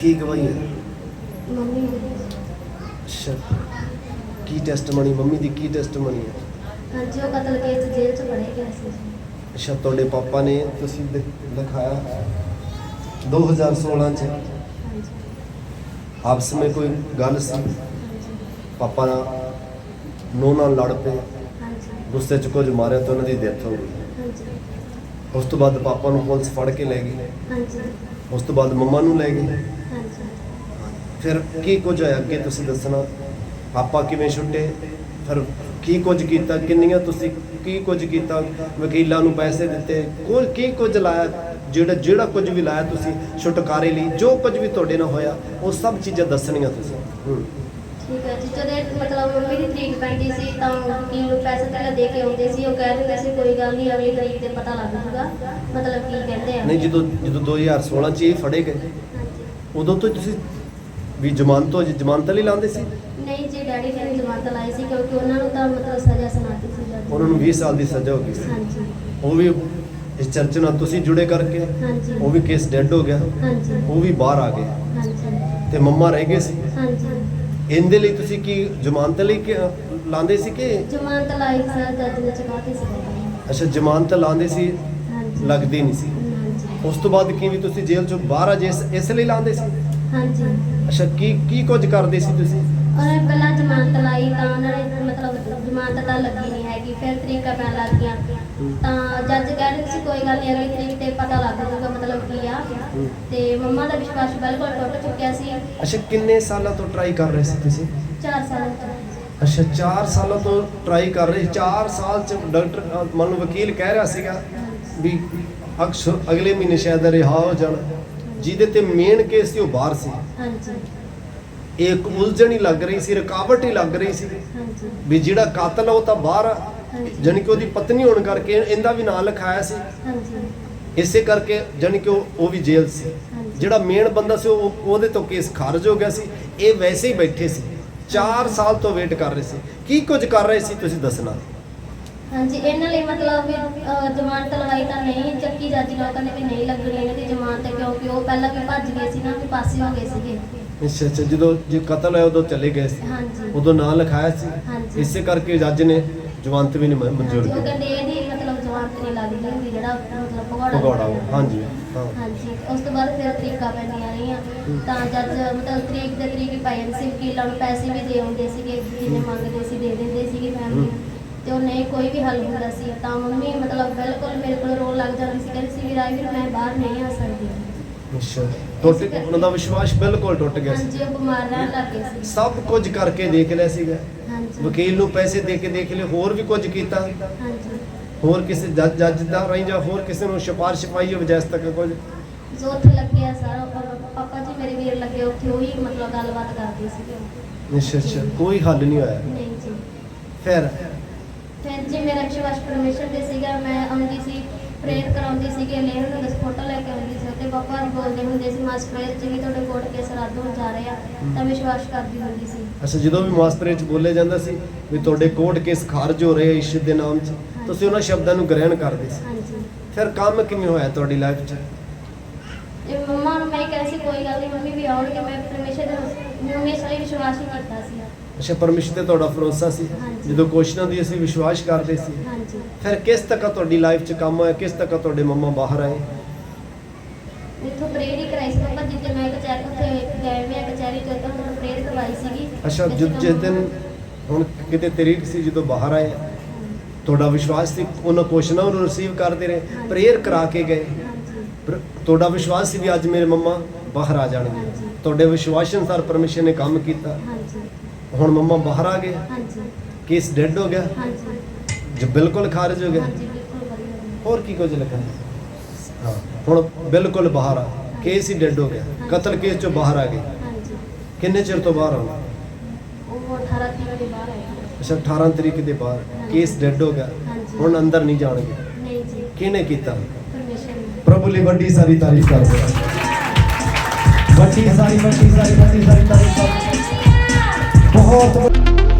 ਕੀ ਗਵਾਹੀ ਹੈ? ਮੰਮੀ ਅੱਛਾ। ਕੀ ਟੈਸਟਮਨੀ ਮੰਮੀ ਦੀ ਕੀ ਟੈਸਟਮਨੀ ਹੈ? ਹਾਂਜੀ ਉਹ ਕਤਲ ਕੇਸ ਜੇਲ੍ਹ 'ਚ ਫੜੇ ਗਏ ਸੀ। ਅੱਛਾ ਤੁਹਾਡੇ ਪਾਪਾ ਨੇ ਤੁਸੀਂ ਦਿ- ਦਿਖਾਇਆ? 2016 ਚ। ਹਾਂਜੀ। ਆਪਸ ਵਿੱਚ ਕੋਈ ਗੱਲ ਸੀ? ਹਾਂਜੀ। ਪਾਪਾ ਨਾਲ ਨੋ ਨਾਲ ਲੜ ਪਏ। ਹਾਂਜੀ। ਗੁੱਸੇ ਚ ਕੁਝ ਮਾਰਿਆ ਤਾਂ ਉਹਨਾਂ ਦੀ ਡੈਥ ਹੋ ਗਈ। ਉਸ ਤੋਂ ਬਾਅਦ ਪਾਪਾ ਨੂੰ ਪੁਲਿਸ ਫੜ ਕੇ ਲੈ ਗਈ। ਹਾਂਜੀ। ਉਸ ਤੋਂ ਬਾਅਦ ਮੰਮਾ ਨੂੰ ਲੈ ਗਈ। ਹਾਂਜੀ। ਫਿਰ ਕੀ ਕੁਝ ਹੋਇਆ? ਅੱਗੇ ਤੁਸੀਂ ਦੱਸਣਾ। ਪਾਪਾ ਕਿਵੇਂ ਛੁੱਟੇ? ਫਿਰ ਕੀ ਕੁਝ ਕੀਤਾ? ਕਿੰਨੀਆਂ ਤੁਸੀਂ ਕੀ ਕੁਝ ਕੀਤਾ? ਵਕੀਲਾਂ ਨੂੰ ਪੈਸੇ ਦਿੱਤੇ। ਕੋਈ ਕੀ ਕੁਝ ਲਾਇਆ? ਜਿਹੜਾ ਜਿਹੜਾ ਕੁਝ ਵੀ ਲਾਇਆ ਤੁਸੀਂ ਛੁਟਕਾਰੇ ਲਈ ਜੋ ਕੁਝ ਵੀ ਤੁਹਾਡੇ ਨਾਲ ਹੋਇਆ ਉਹ ਸਭ ਚੀਜ਼ਾਂ ਦੱਸਣੀਆਂ ਤੁਸੀਂ। ਹੂੰ। ਠੀਕ ਹੈ ਜੀ ਜਦੋਂ ਇਹ ਮਤਲਬ ਮੰਮੀ ਦੀ ਤਰੀਕ ਪੈਂਦੀ ਸੀ ਤਾਂ ਵਕੀਲ ਨੂੰ ਪੈਸੇ ਪਹਿਲਾਂ ਦੇ ਕੇ ਆਉਂਦੇ ਸੀ ਉਹ ਕਹਿ ਦਿੰਦੇ ਸੀ ਕੋਈ ਗੱਲ ਨਹੀਂ ਅਗਲੀ ਤਰੀਕ ਤੇ ਪਤਾ ਲੱਗ ਜਾਊਗਾ ਮਤਲਬ ਕੀ ਕਹਿੰਦੇ ਆ। ਨਹੀਂ ਜਦੋਂ ਜਦੋਂ 2016 ਚ ਇਹ ਫੜੇ ਗਏ ਹਾਂਜੀ। ਉਦੋਂ ਤੋਂ ਤੁਸੀਂ ਵੀ ਜ਼ਮਾਨਤ ਹੋ ਜ਼ਮਾਨਤ ਲਈ ਲਾਉਂਦੇ ਸੀ? ਨਹੀਂ ਜੀ ਡੈਡੀ ਨੇ ਜਮਾਨਤ ਲਾਈ ਸੀ ਕਿਉਂਕਿ ਉਹਨਾਂ ਨੂੰ ਤਾਂ ਮਤਲਬ ਸਜ਼ਾ ਸੁਣਾਤੀ ਸੀ ਜੱਜ। ਉਹਨਾਂ ਨੂੰ 20 ਸਾਲ ਦੀ ਸਜ਼ਾ ਹੋ ਗਈ ਸੀ। ਹਾਂਜੀ। ਉਹ ਵੀ ਇਸ ਚਰਚ ਨਾਲ ਤੁਸੀਂ ਜੁੜੇ ਕਰਕੇ ਹਾਂਜੀ। ਉਹ ਵੀ ਕੇਸ ਡੈੱਡ ਹੋ ਗਿਆ। ਹਾਂਜੀ। ਉਹ ਵੀ ਬਾਹਰ ਆ ਗਏ। ਹਾਂਜੀ। ਤੇ ਮੰਮਾ ਰਹਿ ਗਏ ਸੀ। ਹਾਂਜੀ। ਇਹਦੇ ਲਈ ਤੁਸੀਂ ਕੀ ਜ਼ਮਾਨਤ ਲਈ ਕਿ ਲਾਉਂਦੇ ਸੀ ਕਿ? ਜਮਾਨਤ ਲਾਈ ਸਰ ਜੱਜ ਨੇ ਚੁਕਾਤੀ ਸੀ ਅੱਛਾ ਜ਼ਮਾਨਤ ਲਾਉਂਦੇ ਸੀ ਲੱਗਦੀ ਨਹੀਂ ਸੀ। ਹਾਂਜੀ। ਉਸ ਤੋਂ ਬਾਅਦ ਕੀ ਵੀ ਤੁਸੀਂ ਜੇਲ੍ਹ ਚੋਂ ਬਾਹਰ ਆ ਜੇ ਇਸ- ਇਸ ਲਈ ਲਾਉਂਦੇ ਸੀ? ਹਾਂਜੀ। ਅੱਛਾ ਕੀ ਕੀ ਕੁਝ ਕਰਦੇ ਸੀ ਤੁਸੀਂ? ਉਹਨੇ ਪਹਿਲਾਂ ਜ਼ਮਾਨਤ ਲਾਈ ਤਾਂ ਉਹਨਾਂ ਨੇ ਮਤਲਬ ਜ਼ਮਾਨਤ ਤਾਂ ਲੱਗੀ ਫਿਰ ਤਰੀਕਾ ਪੈਣ ਲੱਗ ਗਿਆ ਤਾਂ ਜੱਜ ਕਹਿ ਰਹੇ ਸੀ ਕੋਈ ਗੱਲ ਨਹੀਂ ਅਗਲੀ ਤਰੀਕ ਤੇ ਪਤਾ ਲੱਗ ਜਾਊਗਾ ਮਤਲਬ ਕੀ ਆ। ਤੇ ਮੰਮਾ ਦਾ ਵਿਸ਼ਵਾਸ ਬਿਲਕੁਲ ਟੁੱਟ ਚੁੱਕਿਆ ਸੀ। ਅੱਛਾ ਕਿੰਨੇ ਸਾਲਾਂ ਤੋਂ ਟਰਾਈ ਕਰ ਰਹੇ ਸੀ ਤੁਸੀਂ? 4 ਸਾਲ ਤੋਂ। ਅੱਛਾ 4 ਸਾਲਾਂ ਤੋਂ ਟਰਾਈ ਕਰ ਰਹੇ 4 ਸਾਲ ਚ ਡਾਕਟਰ ਮੰਨ ਲਓ ਵਕੀਲ ਕਹਿ ਰਿਹਾ ਸੀਗਾ ਵੀ ਅਕਸਰ ਅਗਲੇ ਮਹੀਨੇ ਸ਼ਾਇਦ ਰਿਹਾ ਹੋ ਜਾਣਾ। ਜਿਹਦੇ ਤੇ ਮੇਨ ਕੇਸ ਸੀ ਉਹ ਬਾਹਰ ਸੀ। ਹਾਂਜੀ। ਇੱਕ ਉਲਝਣ ਹੀ ਲੱਗ ਰਹੀ ਸੀ ਰੁਕਾਵਟ ਹੀ ਲੱਗ ਰਹੀ ਸੀ। ਵੀ ਜਿਹੜਾ ਕਾਤਲ ਆ ਉਹ ਤਾਂ ਬਾਹਰ ਜਾਣੀ ਕਿ ਉਹਦੀ ਪਤਨੀ ਹੋਣ ਕਰਕੇ ਇਹਦਾ ਵੀ ਨਾਂ ਲਿਖਾਇਆ ਸੀ। ਹਾਂਜੀ। ਇਸੇ ਕਰਕੇ ਜਾਣੀ ਕਿ ਉਹ ਵੀ ਜੇਲ੍ਹ ਸੀ। ਜਿਹੜਾ ਮੇਨ ਬੰਦਾ ਸੀ ਉਹ ਉਹਦੇ ਤੋਂ ਕੇਸ ਖਾਰਜ ਹੋ ਗਿਆ ਸੀ। ਇਹ ਵੈਸੇ ਹੀ ਬੈਠੇ ਸੀ। 4 ਸਾਲ ਤੋਂ ਵੇਟ ਕਰ ਰਹੇ ਸੀ। ਕੀ ਕੁਝ ਕਰ ਰਹੇ ਸੀ ਤੁਸੀਂ ਦੱਸਣਾ? ਹਾਂਜੀ ਇਹਨਾਂ ਲਈ ਮਤਲਬ ਵੀ ਜ਼ਮਾਨਤ ਲਵਾਈ ਤਾਂ ਨਹੀਂ ਚੱਕੀ ਜਾਜੀ ਲੋਕਾਂ ਨੇ ਵੀ ਨਹੀਂ ਲੱਗਣੀ ਇਹਨਾਂ ਦੀ ਜ਼ਮਾਨਤ ਕਿਉਂਕਿ ਉਹ ਪਹਿਲਾਂ ਵੀ ਭੱਜ ਗਏ ਸੀ ਨਾ ਵੀ ਪਾਸੇ ਹੋ ਗਏ ਸੀਗੇ। ਅੱਛਾ ਅੱਛਾ ਜਦੋਂ ਜੇ ਕਤਲ ਹੋਇਆ ਉਦੋਂ ਚਲੇ ਗਏ ਸੀ। ਹਾਂਜੀ। ਉਦੋਂ ਨਾਂ ਲਿਖਾਇਆ ਸੀ। ਇਸੇ ਕਰਕੇ ਜੱਜ ਨੇ ਜਵਾਨਤ ਵੀ ਨਹੀਂ ਮ- ਮਨਜ਼ੂਰ ਉਹ ਕੀਤੀ ਕਹਿੰਦੇ ਇਹਦੀ ਮਤਲਬ ਜ਼ਮਾਨਤ ਨਹੀਂ ਲੱਗਦੀ ਹੁੰਦੀ ਜਿਹੜਾ ਮਤਲਬ ਭਗੌੜਾ ਭਗੌੜਾ ਹਾਂਜੀ ਹਾਂ। ਹਾਂਜੀ ਉਸ ਤੋਂ ਬਾਅਦ ਫਿਰ ਤਰੀਕਾ ਪੈਂਦੀਆਂ ਰਹੀਆਂ। ਤਾਂ ਜੱਜ ਮਤਲਬ ਤਰੀਕ ਦੇ ਤਰੀਕ ਹੀ ਪੈ ਜਾਂਦੀ ਸੀ ਵਕੀਲਾਂ ਨੂੰ ਪੈਸੇ ਵੀ ਦੇ ਆਉਂਦੇ ਸੀਗੇ ਜਿੰਨੇ ਮੰਗਦੇ ਸੀ ਦੇ ਦਿੰਦੇ ਸੀਗੇ ਫੈਮਲੀ ਤੇ ਉਹ ਨਹੀਂ ਕੋਈ ਵੀ ਹੱਲ ਹੁੰਦਾ ਸੀ। ਤਾਂ ਮੰਮੀ ਮਤਲਬ ਬਿਲਕੁਲ ਮੇਰੇ ਕੋਲ ਰੋਣ ਲੱਗ ਜਾਂਦੀ ਸੀ ਕਹਿੰਦੀ ਸੀ ਵੀ ਰਾਜਵੀਰ ਮੈਂ ਬਾਹਰ ਨਹੀਂ ਆ ਸਕਦੀ। ਅੱਛਾ। ਟੁੱਟ ਉਹਨਾਂ ਦਾ ਵਿਸ਼ਵਾਸ ਬਿਲਕੁਲ ਟੁੱਟ ਗਿਆ ਸੀ। ਹਾਂਜੀ ਉਹ ਬਿਮਾਰ ਰਹਿਣ ਲੱਗ ਗਏ ਸੀ। ਸਭ ਕੁਝ ਕਰਕੇ ਦੇਖ ਲਿਆ ਸੀਗਾ। ਹਾਂਜੀ। ਵਕੀਲ ਨੂੰ ਪੈਸੇ ਦੇ ਕੇ ਦੇਖ ਲਿਆ ਹੋਰ ਵੀ ਕੁਝ ਕੀਤਾ? ਹਾਂਜੀ। ਹੋਰ ਕਿਸੇ ਜੱਜ ਜੱਜ ਦਾ ਰਹੀ ਜਾਂ ਹੋਰ ਕਿਸੇ ਨੂੰ ਸਿਫਾਰਿਸ਼ ਪਾਈ ਹੋਵੇ ਜੈਸ ਤੱਕ ਕੁਝ? ਜੋ ਉੱਥੇ ਲੱਗਿਆ ਸਾਰਾ ਪਾਪਾ ਜੀ ਮੇਰੇ ਵੀਰ ਲੱਗੇ ਉੱਥੇ ਉਹੀ ਮਤਲਬ ਗੱਲਬਾਤ ਕਰਦੇ ਸੀਗੇ। ਅੱਛਾ ਅੱਛਾ। ਕੋਈ ਹੱਲ ਨਹੀਂ ਹੋਇਆ। ਨਹੀਂ ਜੀ। ਫਿਰ? ਫਿਰ ਜੀ ਮੇਰਾ ਵਿਸ਼ਵਾਸ ਪਰਮੇਸ਼ਰ ਤੇ ਸੀਗਾ ਮੈਂ ਆਉਂਦੀ ਸੀ ਪ੍ਰੇਅਰ ਕਰਾਉਂਦੀ ਸੀਗੀ ਲੇਹਰ ਨੂੰ ਦਸ ਫੋਟੋ ਲੈ ਕੇ ਆਉਂਦੀ ਸੀ ਤੇ ਪਾਪਾ ਬੋਲਦੇ ਹੁੰਦੇ ਸੀ ਮਾਸ ਪ੍ਰੇਅਰ ਚ ਵੀ ਤੁਹਾਡੇ ਕੋਰਟ ਕੇਸ ਰੱਦ ਹੋਣ ਜਾ ਰਹੇ ਆ। ਤਾਂ ਵਿਸ਼ਵਾਸ ਕਰਦੀ ਹੁੰਦੀ ਸੀ। ਅੱਛਾ ਜਦੋਂ ਵੀ ਮਾਸਪਰੇ ਚ ਬੋਲੇ ਜਾਂਦਾ ਸੀ ਵੀ ਤੁਹਾਡੇ ਕੋਰਟ ਕੇਸ ਖਾਰਜ ਹੋ ਰਹੇ ਈਸ਼ਵਰ ਦੇ ਨਾਮ 'ਚ ਤੁਸੀਂ ਉਹਨਾਂ ਸ਼ਬਦਾਂ ਨੂੰ ਗ੍ਰਹਿਣ ਕਰਦੇ ਸੀ। ਹਾਂਜੀ। ਫਿਰ ਕੰਮ ਕਿਵੇਂ ਹੋਇਆ ਤੁਹਾਡੀ ਲਾਈਫ 'ਚ? ਇਹ ਮੰਮਾ ਨੂੰ ਮੈਂ ਕਹਿੰਦੀ ਸੀ ਕੋਈ ਗੱਲ ਨਹੀਂ ਮੰਮੀ ਵੀ ਆਉਣਗੇ। ਮੈਂ ਪਰਮੇਸ਼ਰ ਦੇ ਮੰਮੀ ਸਾਰੀ ਵਿਸ਼ਵਾਸ ਹੀ ਕੀਤਾ ਸੀ। ਅੱਛਾ ਪਰਮੇਸ਼ਰ ਤੇ ਤੁਹਾਡਾ ਭਰੋਸਾ ਸੀ? ਹਾਂਜੀ। ਜਦੋਂ ਕੁਐਸਚਨਾਂ ਦੀ ਅਸੀਂ ਵਿਸ਼ਵਾਸ ਕਰਦੇ ਸੀ ਹਾਂਜੀ। ਫਿਰ ਕਿਸ ਤੱਕ ਤੁਹਾਡੀ ਲਾਈਫ 'ਚ ਕੰਮ ਹੋਇਆ ਕਿਸ ਤੱਕ ਤੁਹਾਡੇ ਮੰਮਾ ਬਾਹਰ ਆਏ? ਇੱਥੋਂ ਪ੍ਰੇਅਰ ਹੀ ਕਰਾਈ ਸੀ ਪਾਪਾ ਜਿੱਥੇ ਮੈਂ ਕਚਹਿਰੀ ਉੱਥੇ ਗਏ ਮੈਂ ਕਚਹਿਰੀ ਤੋਂ ਤਾਂ ਮੈਂ ਪ੍ਰੇਅਰ ਕਰਵਾਈ ਸੀਗੀ। ਅੱਛਾ ਵਿੱਚ ਜਿਸ ਦਿਨ ਹੁਣ ਕਿਤੇ ਤਰੀਕ ਸੀ ਜਦੋਂ ਬਾਹਰ ਆਏ? ਤੁਹਾਡਾ ਵਿਸ਼ਵਾਸ ਸੀ ਉਹਨਾਂ ਕੁਐਸਚਨਾਂ ਨੂੰ ਰਿਸੀਵ ਕਰਦੇ ਰਹੇ ਪ੍ਰੇਅਰ ਕਰਾ ਕੇ ਗਏ? ਹਾਂਜੀ। ਪਰ ਤੁਹਾਡਾ ਵਿਸ਼ਵਾਸ ਸੀ ਵੀ ਅੱਜ ਮੇਰੇ ਮੰਮਾ ਬਾਹਰ ਆ ਜਾਣਗੇ? ਹਾਂਜੀ। ਤੁਹਾਡੇ ਵਿਸ਼ਵਾਸ ਅਨੁਸਾਰ ਪਰਮੇਸ਼ਰ ਨੇ ਕੰਮ ਕੀਤਾ? ਹਾਂਜੀ। ਹੁਣ ਮੰਮਾ ਬਾਹਰ ਆ ਗਏ? ਹਾਂਜੀ। ਕੇਸ ਡੈੱਡ ਹੋ ਗਿਆ? ਹਾਂਜੀ। ਜੋ ਬਿਲਕੁਲ ਖਾਰਜ ਹੋ ਗਿਆ? ਹਾਂਜੀ ਬਿਲਕੁਲ ਵਧੀਆ ਹੋਰ ਕੀ ਕੁਝ ਲੱਗਾ? ਹਾਂ ਹੁਣ ਬਿਲਕੁਲ ਬਾਹਰ ਆ। ਕੇਸ ਹੀ ਡੈੱਡ ਹੋ ਗਿਆ। ਕਤਲ ਕੇਸ ਚੋਂ ਬਾਹਰ ਆ ਗਏ। ਹਾਂਜੀ। ਕਿੰਨੇ ਚਿਰ ਤੋਂ ਬਾਹਰ ਆਉਣਾ ਉਹ 18 ਤਰੀਕ ਦੇ ਬਾਹਰ ਆਇਆ ਅੱਛਾ 18 ਤਰੀਕ ਦੇ ਬਾਹਰ। ਕੇਸ ਡੈੱਡ ਹੋ ਗਿਆ। ਹਾਂਜੀ। ਹੁਣ ਅੰਦਰ ਨਹੀਂ ਜਾਣਗੇ। ਨਹੀਂ ਜੀ। ਕਿਹਨੇ ਕੀਤਾ? ਪਰਮੇਸ਼ਰ ਨੇ। ਪ੍ਰਭੂ ਲਈ ਵੱਡੀ ਸਾਰੀ ਤਾਰੀਫ ਕਰਦੇ ਹਾਂ। ਵੱਡੀ ਸਾਰੀ ਵੱਡੀ ਸਾਰੀ ਵੱਡੀ ਸਾਰੀ ਤਾਰੀਫ। Oh,